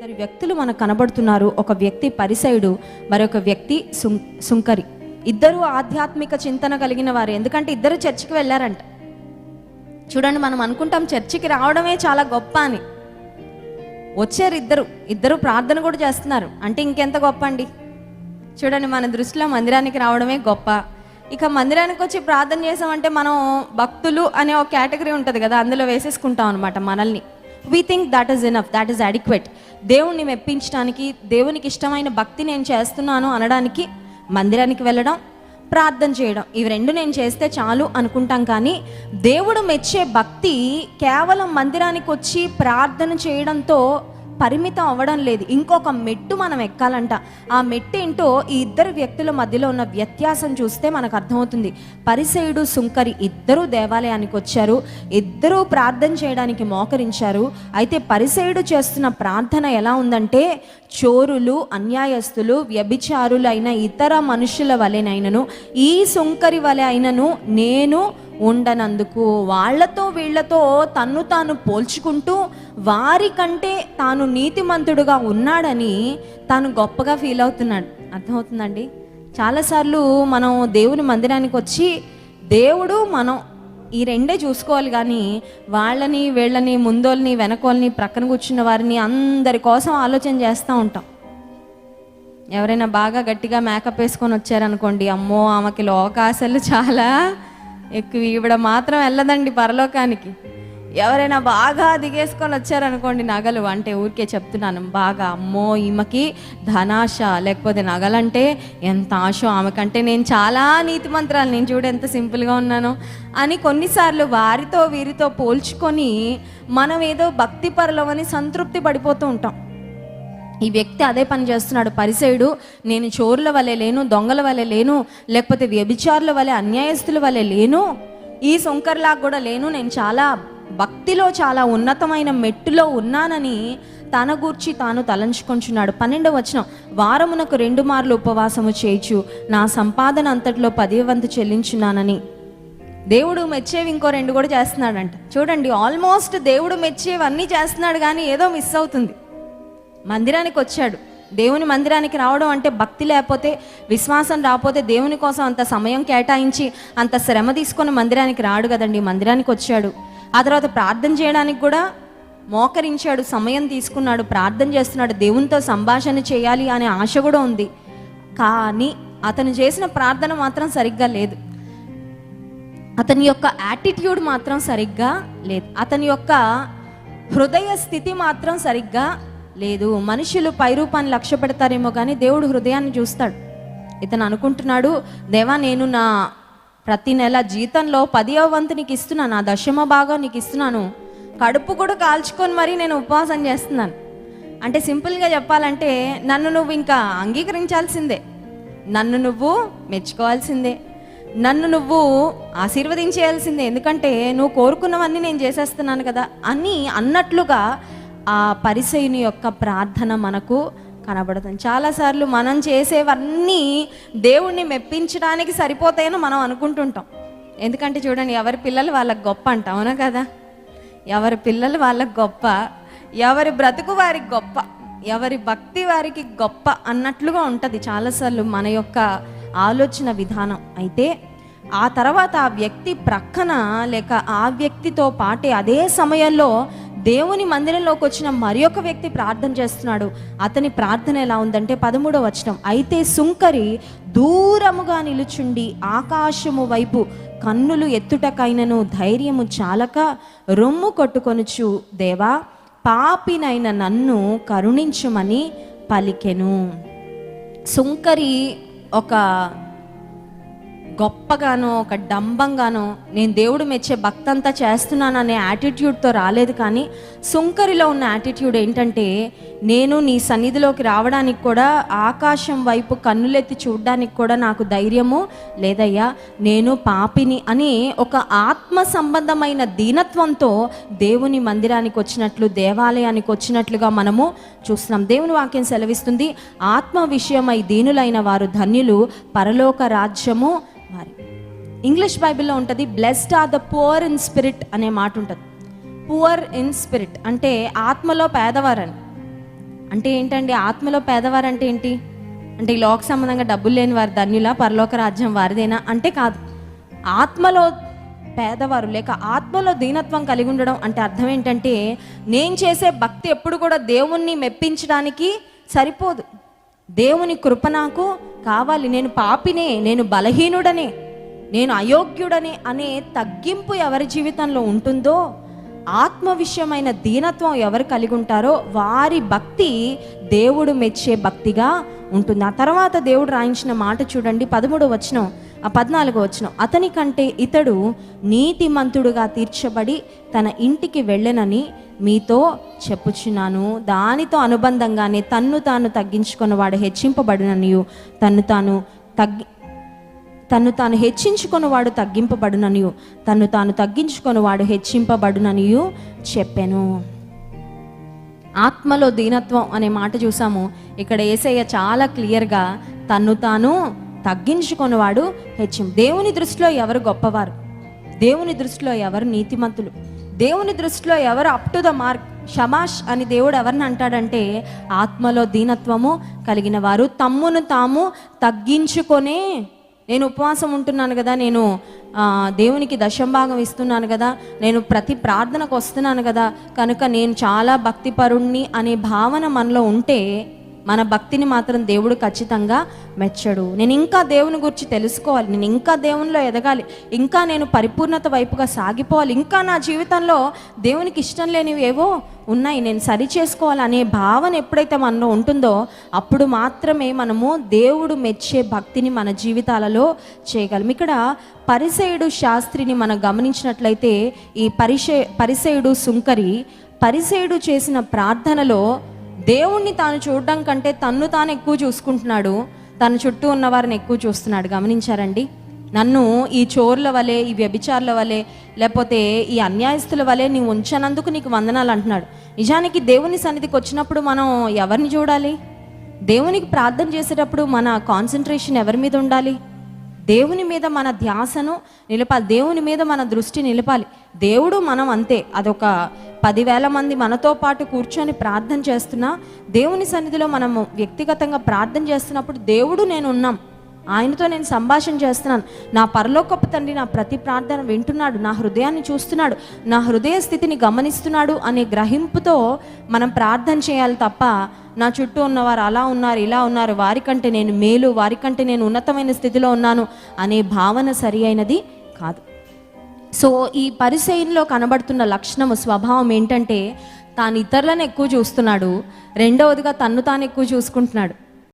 ఇద్దరు వ్యక్తులు మనకు కనబడుతున్నారు. ఒక వ్యక్తి పరిసయుడు మరొక వ్యక్తి సుం సుంకరి. ఇద్దరు ఆధ్యాత్మిక చింతన కలిగిన వారు. ఎందుకంటే ఇద్దరు చర్చికి వెళ్ళారంట. చూడండి మనం అనుకుంటాం చర్చికి రావడమే చాలా గొప్ప అని. వచ్చారు ఇద్దరు. ఇద్దరు ప్రార్థన కూడా చేస్తున్నారు. అంటే ఇంకెంత గొప్ప అండి? చూడండి మన దృష్టిలో మందిరానికి రావడమే గొప్ప. ఇక మందిరానికి వచ్చి ప్రార్థన చేసామంటే మనం భక్తులు అనే ఒక కేటగిరీ ఉంటుంది కదా అందులో వేసేసుకుంటాం అనమాట మనల్ని. We think that is enough that is adequate దేవుణ్ణి మెప్పించడానికి దేవునికి ఇష్టమైన భక్తి నేను చేస్తున్నాను అనడానికి మందిరానికి వెళ్ళడం ప్రార్థన చేయడం ఇవి రెండు నేను చేస్తే చాలు అనుకుంటాం కానీ దేవుడు మెచ్చే భక్తి కేవలం మందిరానికి వచ్చి ప్రార్థన చేయడంతో పరిమితం అవ్వడం లేదు. ఇంకొక మెట్టు మనం ఎక్కాలంట. ఆ మెట్టు ఏంటో ఈ ఇద్దరు వ్యక్తుల మధ్యలో ఉన్న వ్యత్యాసం చూస్తే మనకు అర్థమవుతుంది. పరిసయుడు సుంకరి ఇద్దరూ దేవాలయానికి వచ్చారు. ఇద్దరూ ప్రార్థన చేయడానికి మోకరించారు. అయితే పరిసయుడు చేస్తున్న ప్రార్థన ఎలా ఉందంటే చోరులు అన్యాయస్తులు వ్యభిచారులు అయిన ఇతర మనుషుల వలెనైనను ఈ సుంకరి వలె అయినను నేను ఉండనందుకు వాళ్ళతో వీళ్ళతో తన్ను తాను పోల్చుకుంటూ వారికంటే తాను నీతిమంతుడుగా ఉన్నాడని తాను గొప్పగా ఫీల్ అవుతున్నాడు. అర్థమవుతుందండి? చాలాసార్లు మనం దేవుని మందిరానికి వచ్చి దేవుడు మనం ఈ రెండే చూసుకోవాలి కానీ వాళ్ళని వీళ్ళని ముందోల్ని వెనకోల్ని ప్రక్కన కూర్చున్న వారిని అందరి కోసం ఆలోచన చేస్తూ ఉంటాం. ఎవరైనా బాగా గట్టిగా మేకప్ వేసుకొని వచ్చారనుకోండి అమ్మో ఆమెకి లోకాశలు చాలా ఎక్కువ ఈవిడ మాత్రం వెళ్ళదండి పరలోకానికి. ఎవరైనా బాగా దిగేసుకొని వచ్చారనుకోండి నగలు అంటే ఊరికే చెప్తున్నాను బాగా అమ్మో ఈమెకి ధనాశ లేకపోతే నగలంటే ఎంత ఆశ ఆమెకంటే నేను చాలా నీతిమంత్రాలు నేను చూడు ఎంత సింపుల్గా ఉన్నాను అని కొన్నిసార్లు వారితో వీరితో పోల్చుకొని మనం ఏదో భక్తి పరులమని సంతృప్తి పడిపోతూ ఉంటాం. ఈ వ్యక్తి అదే పని చేస్తున్నాడు. పరిసయుడు నేను చోరుల వలె లేను దొంగల వలె లేను లేకపోతే వ్యభిచారుల వలె అన్యాయస్తుల వలె లేను. ఈ సొంకర్లా కూడా లేను. నేను చాలా భక్తిలో చాలా ఉన్నతమైన మెట్టులో ఉన్నానని తన గూర్చి తాను తలంచుకుంటున్నాడు. పన్నెండవ వచనం వారమునకు రెండు మార్లు ఉపవాసము చేయొచ్చు నా సంపాదన అంతటిలో పదే వంతు చెల్లించున్నానని. దేవుడు మెచ్చేవి ఇంకో రెండు కూడా చేస్తున్నాడంట. చూడండి ఆల్మోస్ట్ దేవుడు మెచ్చేవన్నీ చేస్తున్నాడు కానీ ఏదో మిస్ అవుతుంది. మందిరానికి వచ్చాడు. దేవుని మందిరానికి రావడం అంటే భక్తి లేకపోతే విశ్వాసం రాకపోతే దేవుని కోసం అంత సమయం కేటాయించి అంత శ్రమ తీసుకొని మందిరానికి రాడు కదండి మందిరానికి వచ్చాడు. ఆ తర్వాత ప్రార్థన చేయడానికి కూడా మోకరించాడు సమయం తీసుకున్నాడు ప్రార్థన చేస్తున్నాడు దేవునితో సంభాషణ చేయాలి అనే ఆశ కూడా ఉంది. కానీ అతను చేసిన ప్రార్థన మాత్రం సరిగ్గా లేదు. అతని యొక్క యాటిట్యూడ్ మాత్రం సరిగ్గా లేదు. అతని యొక్క హృదయ స్థితి మాత్రం సరిగ్గా లేదు మనుషులు పైరూపాన్ని లక్ష్య పెడతారేమో కానీ దేవుడు హృదయాన్ని చూస్తాడు. ఇతను అనుకుంటున్నాడు దేవా నేను నా ప్రతి నెల జీతంలో పదివ వంతు నీకు ఇస్తున్నాను నా దశమ భాగం నీకు ఇస్తున్నాను. కడుపు కూడా కాల్చుకొని మరీ నేను ఉపవాసం చేస్తున్నాను. అంటే సింపుల్గా చెప్పాలంటే నన్ను నువ్వు ఇంకా అంగీకరించాల్సిందే. నన్ను నువ్వు మెచ్చుకోవాల్సిందే. నన్ను నువ్వు ఆశీర్వదించేయాల్సిందే. ఎందుకంటే నువ్వు కోరుకున్నవన్నీ నేను చేసేస్తున్నాను కదా అని అన్నట్లుగా ఆ పరిసయుని యొక్క ప్రార్థన మనకు కనబడుతుంది. చాలాసార్లు మనం చేసేవన్నీ దేవుణ్ణి మెప్పించడానికి సరిపోతాయని మనం అనుకుంటుంటాం. ఎందుకంటే చూడండి ఎవరి పిల్లలు వాళ్ళకి గొప్ప అంట అవునా కదా? ఎవరి పిల్లలు వాళ్ళకి గొప్ప ఎవరి బ్రతుకు వారికి గొప్ప ఎవరి భక్తి వారికి గొప్ప అన్నట్లుగా ఉంటుంది చాలాసార్లు మన యొక్క ఆలోచన విధానం. అయితే ఆ తర్వాత ఆ వ్యక్తి ప్రక్కన లేక ఆ వ్యక్తితో పాటే అదే సమయంలో దేవుని మందిరంలోకి వచ్చిన మరి ఒక వ్యక్తి ప్రార్థన చేస్తున్నాడు. అతని ప్రార్థన ఎలా ఉందంటే పదమూడవ వచనం. అయితే సుంకరి దూరముగా నిలుచుండి ఆకాశము వైపు కన్నులు ఎత్తుటకైనను ధైర్యము చాలక రొమ్ము కొట్టుకొనుచు దేవా పాపినైన నన్ను కరుణించుమని పలికెను. సుంకరి ఒక గొప్పగానో ఒక డంబంగానో నేను దేవుడు మెచ్చే భక్తంతా చేస్తున్నాను అనే యాటిట్యూడ్తో రాలేదు కానీ సుంకరిలో ఉన్న యాటిట్యూడ్ ఏంటంటే నేను నీ సన్నిధిలోకి రావడానికి కూడా ఆకాశం వైపు కన్నులెత్తి చూడడానికి కూడా నాకు ధైర్యము లేదయ్యా. నేను పాపిని అని ఒక ఆత్మ సంబంధమైన దీనత్వంతో దేవుని మందిరానికి వచ్చినట్లు దేవాలయానికి వచ్చినట్లుగా మనము చూస్తున్నాం. దేవుని వాక్యం సెలవిస్తుంది ఆత్మ విషయమై దీనులైన వారు ధన్యులు పరలోక రాజ్యము వారి. ఇంగ్లీష్ బైబిల్లో ఉంటుంది blessed are the poor in spirit అనే మాట ఉంటుంది. పువర్ ఇన్ స్పిరిట్ అంటే ఆత్మలో పేదవారని. అంటే ఏంటండి ఆత్మలో పేదవారు అంటే ఏంటి? అంటే ఈ లోక సంబంధంగా డబ్బులు లేని వారి ధన్యుల పరలోక రాజ్యం వారిదేనా? అంటే కాదు. ఆత్మలో పేదవారు లేక ఆత్మలో దీనత్వం కలిగి ఉండడం అంటే అర్థం ఏంటంటే నేను చేసే భక్తి ఎప్పుడు కూడా దేవుణ్ణి మెప్పించడానికి సరిపోదు. దేవుని కృప నాకు కావాలి. నేను పాపినే నేను బలహీనుడనే నేను అయోగ్యుడనే అనే తగ్గింపు ఎవరి జీవితంలో ఉంటుందో ఆత్మ విషయమైన దీనత్వం ఎవరు కలిగి ఉంటారో వారి భక్తి దేవుడు మెచ్చే భక్తిగా ఉంటుంది. ఆ తర్వాత దేవుడు రాయించిన మాట చూడండి పదమూడు వచనం ఆ పద్నాలుగో వచనం. అతని కంటే ఇతడు నీతిమంతుడుగా తీర్చబడి తన ఇంటికి వెళ్ళనని మీతో చెప్పుచున్నాను. దానితో అనుబంధంగానే తన్ను తాను తగ్గించుకున్న వాడు హెచ్చింపబడిననియు తన్ను తాను తగ్గి తన్ను తాను హెచ్చించుకొని వాడు తగ్గింపబడుననియు. తన్ను తాను తగ్గించుకొని వాడు హెచ్చింపబడుననియు చెప్పాను. ఆత్మలో దీనత్వం అనే మాట చూసాము ఇక్కడ ఏసయ్య చాలా క్లియర్గా తన్ను తాను తగ్గించుకొనివాడు హెచ్చిం దేవుని దృష్టిలో ఎవరు గొప్పవారు? దేవుని దృష్టిలో ఎవరు నీతిమంతులు? దేవుని దృష్టిలో ఎవరు అప్ టు ద మార్క్ షమాష్ అని దేవుడు ఎవరిని అంటాడంటే ఆత్మలో దీనత్వము కలిగిన వారు తమ్మును తాము తగ్గించుకొనే నేను ఉపవాసం ఉంటున్నాను కదా నేను దేవునికి దశంభాగం ఇస్తున్నాను కదా నేను ప్రతి ప్రార్థనకు వస్తున్నాను కదా కనుక నేను చాలా భక్తిపరుణ్ణి అనే భావన మనలో ఉంటే మన భక్తిని మాత్రం దేవుడు ఖచ్చితంగా మెచ్చడు. నేను ఇంకా దేవుని గురించి తెలుసుకోవాలి. నేను ఇంకా దేవునిలో ఎదగాలి. ఇంకా నేను పరిపూర్ణత వైపుగా సాగిపోవాలి. ఇంకా నా జీవితంలో దేవునికి ఇష్టం లేనివి ఏవో ఉన్నాయి. నేను సరి చేసుకోవాలి అనే భావన ఎప్పుడైతే మనలో ఉంటుందో అప్పుడు మాత్రమే మనము దేవుడు మెచ్చే భక్తిని మన జీవితాలలో చేయగలం. ఇక్కడ పరిసయుడు శాస్త్రిని మనం గమనించినట్లయితే ఈ పరిసే పరిసయుడు సుంకరి పరిసయుడు చేసిన ప్రార్థనలో దేవుణ్ణి తాను చూడడం కంటే తన్ను తాను ఎక్కువ చూసుకుంటున్నాడు తన చుట్టూ ఉన్న వారిని ఎక్కువ చూస్తున్నాడు. గమనించారండి? నన్ను ఈ చోర్ల వలె ఈ వ్యభిచారుల వలె లేకపోతే ఈ అన్యాయస్తుల వలె నీవు ఉంచనందుకు నీకు వందనాలు అంటున్నాడు. నిజానికి దేవుని సన్నిధికి వచ్చినప్పుడు మనం ఎవరిని చూడాలి? దేవునికి ప్రార్థన చేసేటప్పుడు మన కాన్సన్ట్రేషన్ ఎవరి మీద ఉండాలి? దేవుని మీద మన ధ్యాసను నిలపాలి. దేవుని మీద మన దృష్టి నిలపాలి. దేవుడు మనం అంతే. అదొక పదివేల మంది మనతో పాటు కూర్చొని ప్రార్థన చేస్తున్నా దేవుని సన్నిధిలో మనము వ్యక్తిగతంగా ప్రార్థన చేస్తున్నప్పుడు దేవుడు నేను ఉన్నాం ఆయనతో నేను సంభాషణ చేస్తున్నాను. నా పరలోకపు తండ్రి నా ప్రతి ప్రార్థన వింటున్నాడు నా హృదయాన్ని చూస్తున్నాడు నా హృదయ స్థితిని గమనిస్తున్నాడు అనే గ్రహింపుతో మనం ప్రార్థన చేయాలి తప్ప నా చుట్టూ ఉన్నవారు అలా ఉన్నారు ఇలా ఉన్నారు వారికంటే నేను మేలు వారికంటే నేను ఉన్నతమైన స్థితిలో ఉన్నాను అనే భావన సరి అయినది కాదు. సో ఈ పరిచయంలో కనబడుతున్న లక్షణము స్వభావం ఏంటంటే తాను ఇతరులను ఎక్కువ చూస్తున్నాడు రెండవదిగా తన్ను తాను ఎక్కువ చూసుకుంటున్నాడు.